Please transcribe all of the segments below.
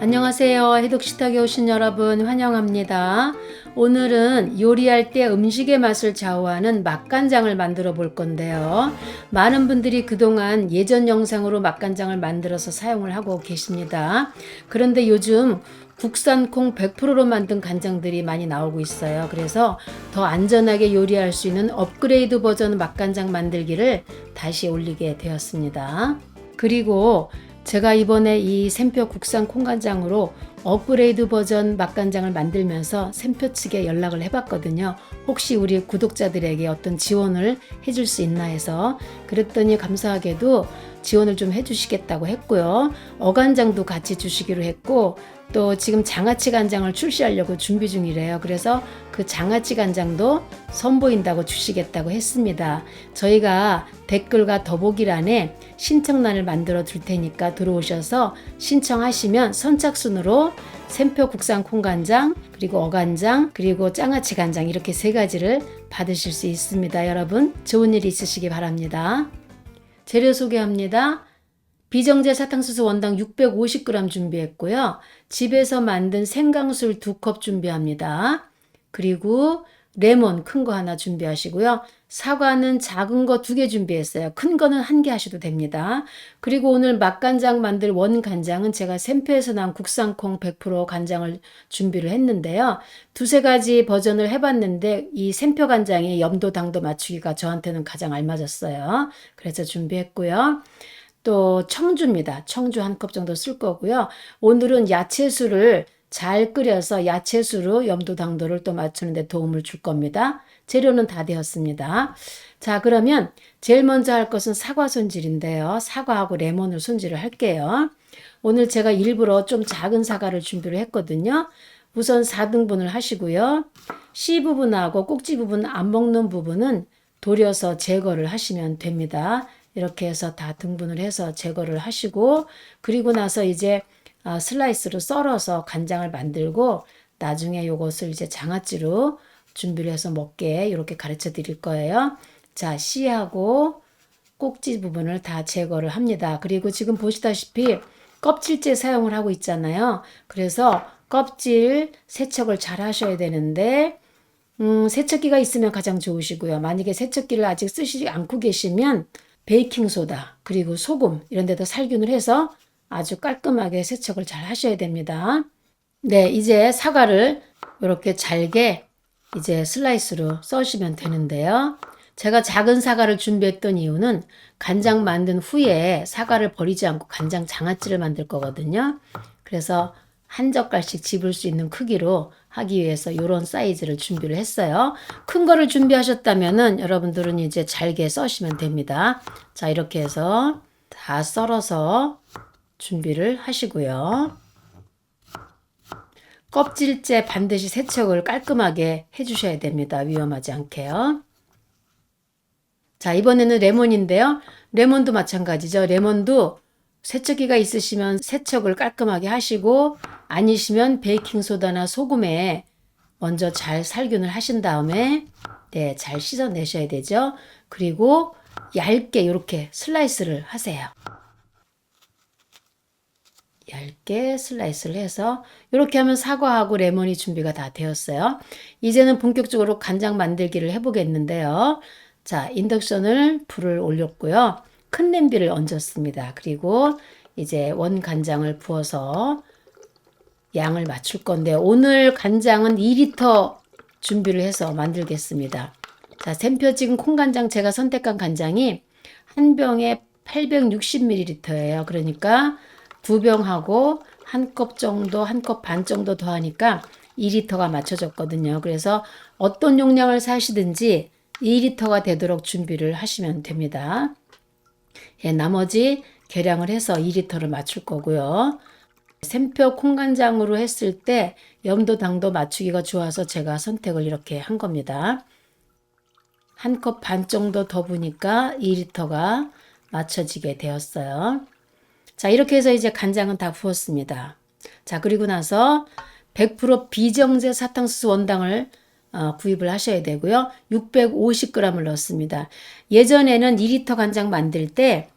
안녕하세요. 해독식탁에 오신 여러분 환영합니다. 오늘은 요리할 때 음식의 맛을 좌우하는 맛간장을 만들어 볼 건데요. 많은 분들이 그동안 예전 영상으로 맛간장을 만들어서 사용을 하고 계십니다. 그런데 요즘 국산 콩 100%로 만든 간장들이 많이 나오고 있어요. 그래서 더 안전하게 요리할 수 있는 업그레이드 버전 맛간장 만들기를 다시 올리게 되었습니다. 그리고 제가 이번에 이 샘표 국산 콩간장으로 업그레이드 버전 맛간장을 만들면서 샘표 측에 연락을 해봤거든요. 혹시 우리 구독자들에게 어떤 지원을 해줄 수 있나 해서 그랬더니 감사하게도 지원을 좀 해주시겠다고 했고요. 어간장도 같이 주시기로 했고 또 지금 장아찌 간장을 출시하려고 준비 중이래요. 그래서 그 장아찌 간장도 선보인다고 주시겠다고 했습니다. 저희가 댓글과 더보기란에 신청란을 만들어 둘 테니까 들어오셔서 신청하시면 선착순으로 샘표 국산 콩간장 그리고 어간장 그리고 장아찌 간장 이렇게 세 가지를 받으실 수 있습니다. 여러분 좋은 일 있으시기 바랍니다. 재료 소개합니다. 비정제 사탕수수 원당 650g 준비했고요. 집에서 만든 생강술 2컵 준비합니다. 그리고 레몬 큰 거 하나 준비하시고요. 사과는 작은 거 두 개 준비했어요. 큰 거는 한 개 하셔도 됩니다. 그리고 오늘 맛간장 만들 원 간장은 제가 샘표에서 난 국산콩 100% 간장을 준비를 했는데요. 두세 가지 버전을 해봤는데 이 샘표 간장의 염도 당도 맞추기가 저한테는 가장 알맞았어요. 그래서 준비했고요. 또 청주입니다. 청주 한 컵 정도 쓸 거고요. 오늘은 야채수를 잘 끓여서 야채수로 염도 당도를 또 맞추는 데 도움을 줄 겁니다. 재료는 다 되었습니다. 자, 그러면 제일 먼저 할 것은 사과 손질인데요. 사과하고 레몬을 손질을 할게요. 오늘 제가 일부러 좀 작은 사과를 준비를 했거든요. 우선 4등분을 하시고요. 씨 부분하고 꼭지 부분 안 먹는 부분은 도려서 제거를 하시면 됩니다. 이렇게 해서 다 등분을 해서 제거를 하시고 그리고 나서 이제 아, 슬라이스로 썰어서 간장을 만들고 나중에 요것을 이제 장아찌로 준비를 해서 먹게 이렇게 가르쳐 드릴 거예요. 자, 씨하고 꼭지 부분을 다 제거를 합니다. 그리고 지금 보시다시피 껍질째 사용을 하고 있잖아요. 그래서 껍질 세척을 잘 하셔야 되는데 음, 세척기가 있으면 가장 좋으시고요. 만약에 세척기를 아직 쓰시지 않고 계시면 베이킹 소다 그리고 소금 이런 데다 살균을 해서 아주 깔끔하게 세척을 잘 하셔야 됩니다. 네, 이제 사과를 이렇게 잘게 이제 슬라이스로 써시면 되는데요. 제가 작은 사과를 준비했던 이유는 간장 만든 후에 사과를 버리지 않고 간장 장아찌를 만들 거거든요. 그래서 한 젓갈씩 집을 수 있는 크기로 하기 위해서 이런 사이즈를 준비를 했어요. 큰 거를 준비하셨다면은 여러분들은 이제 잘게 써시면 됩니다. 자, 이렇게 해서 다 썰어서 준비를 하시고요. 껍질째 반드시 세척을 깔끔하게 해주셔야 됩니다. 위험하지 않게요. 자, 이번에는 레몬인데요. 레몬도 마찬가지죠. 레몬도 세척기가 있으시면 세척을 깔끔하게 하시고 아니시면 베이킹소다나 소금에 먼저 잘 살균을 하신 다음에 네, 잘 씻어내셔야 되죠. 그리고 얇게 이렇게 슬라이스를 하세요. 얇게 슬라이스를 해서 이렇게 하면 사과하고 레몬이 준비가 다 되었어요. 이제는 본격적으로 간장 만들기를 해보겠는데요. 자, 인덕션을 불을 올렸고요. 큰 냄비를 얹었습니다. 그리고 이제 원 간장을 부어서 양을 맞출 건데 오늘 간장은 2리터 준비를 해서 만들겠습니다. 자, 샘표 찍은 콩간장 제가 선택한 간장이 한 병에 860ml예요. 그러니까 두 병하고 한 컵 정도, 한 컵 반 정도 더 하니까 2리터가 맞춰졌거든요. 그래서 어떤 용량을 사시든지 2리터가 되도록 준비를 하시면 됩니다. 예, 나머지 계량을 해서 2리터를 맞출 거고요. 샘표 콩간장으로 했을 때 염도 당도 맞추기가 좋아서 제가 선택을 이렇게 한 겁니다. 한 컵 반 정도 더 부니까 2리터가 맞춰지게 되었어요. 자, 이렇게 해서 이제 간장은 다 부었습니다. 자, 그리고 나서 100% 비정제 사탕수수 원당을 어, 구입을 하셔야 되고요. 650g을 넣습니다. 예전에는 2리터 간장 만들 때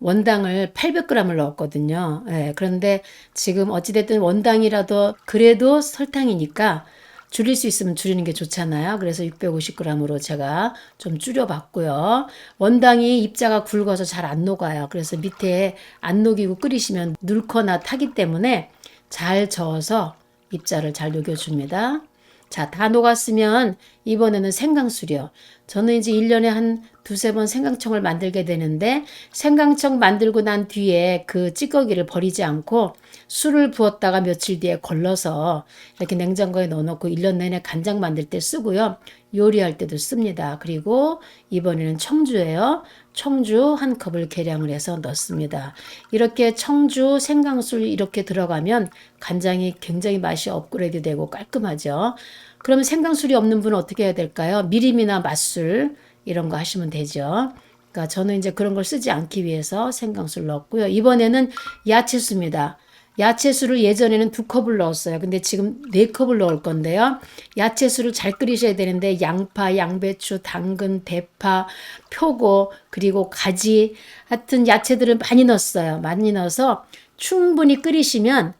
원당을 800g을 넣었거든요. 예, 그런데 지금 어찌됐든 원당이라도 그래도 설탕이니까 줄일 수 있으면 줄이는 게 좋잖아요. 그래서 650g으로 제가 좀 줄여봤고요. 원당이 입자가 굵어서 잘 안 녹아요. 그래서 밑에 안 녹이고 끓이시면 눌거나 타기 때문에 잘 저어서 입자를 잘 녹여줍니다. 자, 다 녹았으면 이번에는 생강술이요. 저는 이제 1년에 한 두세 번 생강청을 만들게 되는데 생강청 만들고 난 뒤에 그 찌꺼기를 버리지 않고 술을 부었다가 며칠 뒤에 걸러서 이렇게 냉장고에 넣어놓고 1년 내내 간장 만들 때 쓰고요. 요리할 때도 씁니다. 그리고 이번에는 청주예요. 청주 한 컵을 계량을 해서 넣습니다. 이렇게 청주 생강술 이렇게 들어가면 간장이 굉장히 맛이 업그레이드 되고 깔끔하죠. 그러면 생강술이 없는 분은 어떻게 해야 될까요? 미림이나 맛술 이런 거 하시면 되죠. 그러니까 저는 이제 그런 걸 쓰지 않기 위해서 생강술 넣었고요. 이번에는 야채수입니다. 야채수를 예전에는 두 컵을 넣었어요. 근데 지금 네 컵을 넣을 건데요. 야채수를 잘 끓이셔야 되는데 양파, 양배추, 당근, 대파, 표고 그리고 가지 하여튼 야채들을 많이 넣었어요. 많이 넣어서 충분히 끓이시면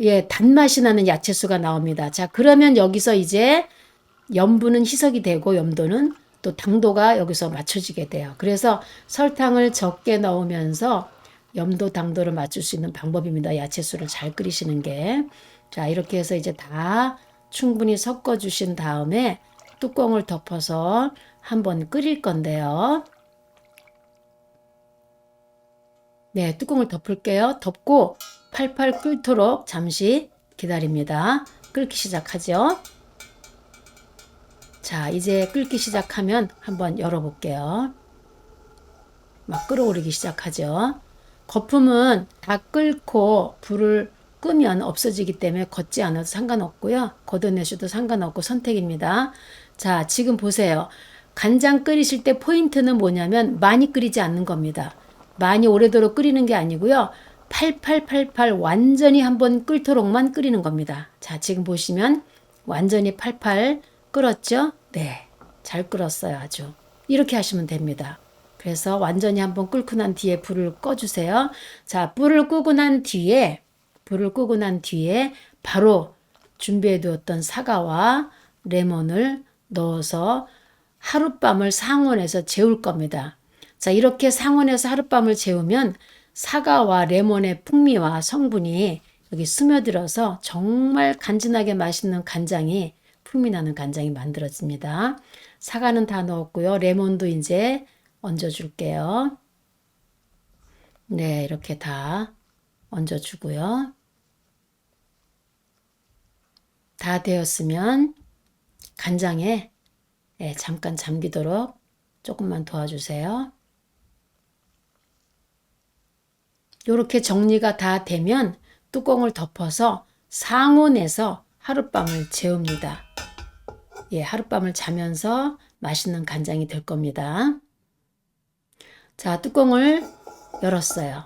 예, 단맛이 나는 야채수가 나옵니다. 자, 그러면 여기서 이제 염분은 희석이 되고 염도는 또 당도가 여기서 맞춰지게 돼요. 그래서 설탕을 적게 넣으면서 염도 당도를 맞출 수 있는 방법입니다. 야채수를 잘 끓이시는 게. 자, 이렇게 해서 이제 다 충분히 섞어 주신 다음에 뚜껑을 덮어서 한번 끓일 건데요. 네, 뚜껑을 덮을게요. 덮고 팔팔 끓도록 잠시 기다립니다. 끓기 시작하죠. 자, 이제 끓기 시작하면 한번 열어볼게요. 막 끓어오르기 시작하죠. 거품은 다 끓고 불을 끄면 없어지기 때문에 걷지 않아도 상관없고요. 걷어내셔도 상관없고 선택입니다. 자, 지금 보세요. 간장 끓이실 때 포인트는 뭐냐면 많이 끓이지 않는 겁니다. 많이 오래도록 끓이는 게 아니고요. 8888 완전히 한번 끓도록만 끓이는 겁니다. 자, 지금 보시면 완전히 88 끓었죠? 네. 잘 끓었어요, 아주. 이렇게 하시면 됩니다. 그래서 완전히 한번 끓고 난 뒤에 불을 꺼주세요. 자, 불을 끄고 난 뒤에, 불을 끄고 난 뒤에 바로 준비해 두었던 사과와 레몬을 넣어서 하룻밤을 상온에서 재울 겁니다. 자, 이렇게 상온에서 하룻밤을 재우면 사과와 레몬의 풍미와 성분이 여기 스며들어서 정말 간지나게 맛있는 간장이 풍미 나는 간장이 만들어집니다. 사과는 다 넣었고요. 레몬도 이제 얹어 줄게요. 네, 이렇게 다 얹어 주고요. 다 되었으면 간장에 네, 잠깐 잠기도록 조금만 도와주세요. 이렇게 정리가 다 되면 뚜껑을 덮어서 상온에서 하룻밤을 재웁니다. 예, 하룻밤을 자면서 맛있는 간장이 될 겁니다. 자, 뚜껑을 열었어요.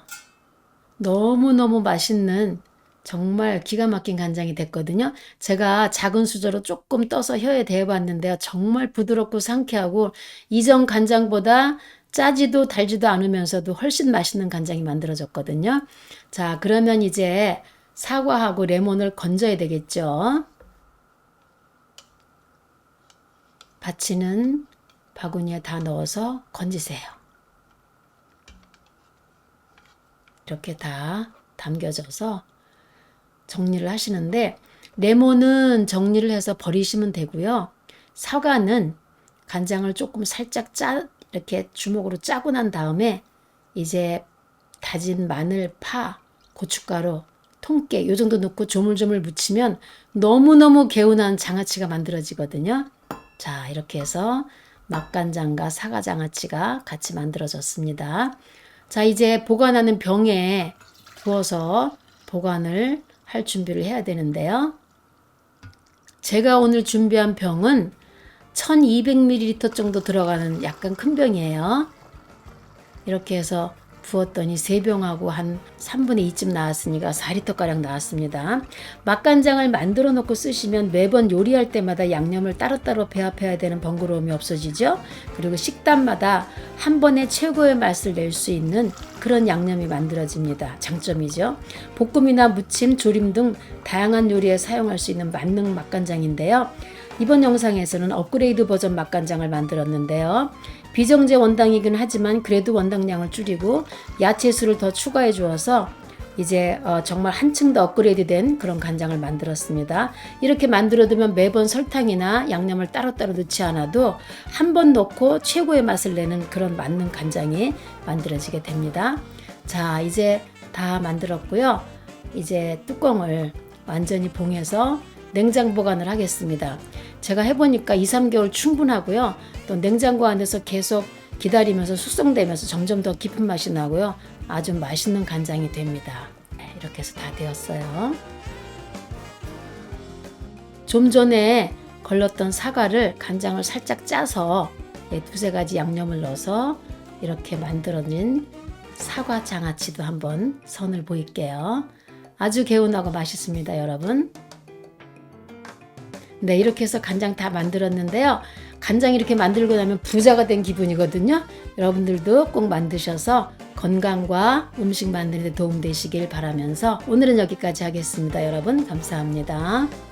너무너무 맛있는 정말 기가 막힌 간장이 됐거든요. 제가 작은 수저로 조금 떠서 혀에 대봤는데요. 정말 부드럽고 상쾌하고 이전 간장보다 짜지도 달지도 않으면서도 훨씬 맛있는 간장이 만들어졌거든요. 자, 그러면 이제 사과하고 레몬을 건져야 되겠죠. 받치는 바구니에 다 넣어서 건지세요. 이렇게 다 담겨져서 정리를 하시는데 레몬은 정리를 해서 버리시면 되고요. 사과는 간장을 조금 살짝 짜 이렇게 주먹으로 짜고 난 다음에 이제 다진 마늘, 파, 고춧가루, 통깨 요 정도 넣고 조물조물 묻히면 너무너무 개운한 장아찌가 만들어지거든요. 자, 이렇게 해서 맛간장과 사과장아찌가 같이 만들어졌습니다. 자, 이제 보관하는 병에 부어서 보관을 할 준비를 해야 되는데요. 제가 오늘 준비한 병은 1200ml 정도 들어가는 약간 큰 병이에요. 이렇게 해서 부었더니 세병하고 한 3분의 2쯤 나왔으니까 4리터가량 나왔습니다. 맛간장을 만들어 놓고 쓰시면 매번 요리할 때마다 양념을 따로따로 배합해야 되는 번거로움이 없어지죠. 그리고 식단마다 한 번에 최고의 맛을 낼 수 있는 그런 양념이 만들어집니다. 장점이죠. 볶음이나 무침, 조림 등 다양한 요리에 사용할 수 있는 만능 맛간장인데요. 이번 영상에서는 업그레이드 버전 맛간장을 만들었는데요. 비정제 원당이긴 하지만 그래도 원당량을 줄이고 야채 수를 더 추가해 주어서 이제 어, 정말 한층 더 업그레이드된 그런 간장을 만들었습니다. 이렇게 만들어두면 매번 설탕이나 양념을 따로따로 넣지 않아도 한 번 넣고 최고의 맛을 내는 그런 맞는 간장이 만들어지게 됩니다. 자, 이제 다 만들었고요. 이제 뚜껑을 완전히 봉해서 냉장 보관을 하겠습니다. 제가 해보니까 2, 3개월 충분하고요. 또 냉장고 안에서 계속 기다리면서 숙성되면서 점점 더 깊은 맛이 나고요. 아주 맛있는 간장이 됩니다. 네, 이렇게 해서 다 되었어요. 좀 전에 걸렀던 사과를 간장을 살짝 짜서 예, 두세 가지 양념을 넣어서 이렇게 만들어진 사과 장아찌도 한번 선을 보일게요. 아주 개운하고 맛있습니다, 여러분. 네, 이렇게 해서 간장 다 만들었는데요. 간장 이렇게 만들고 나면 부자가 된 기분이거든요. 여러분들도 꼭 만드셔서 건강과 음식 만드는 데 도움 되시길 바라면서 오늘은 여기까지 하겠습니다. 여러분, 감사합니다.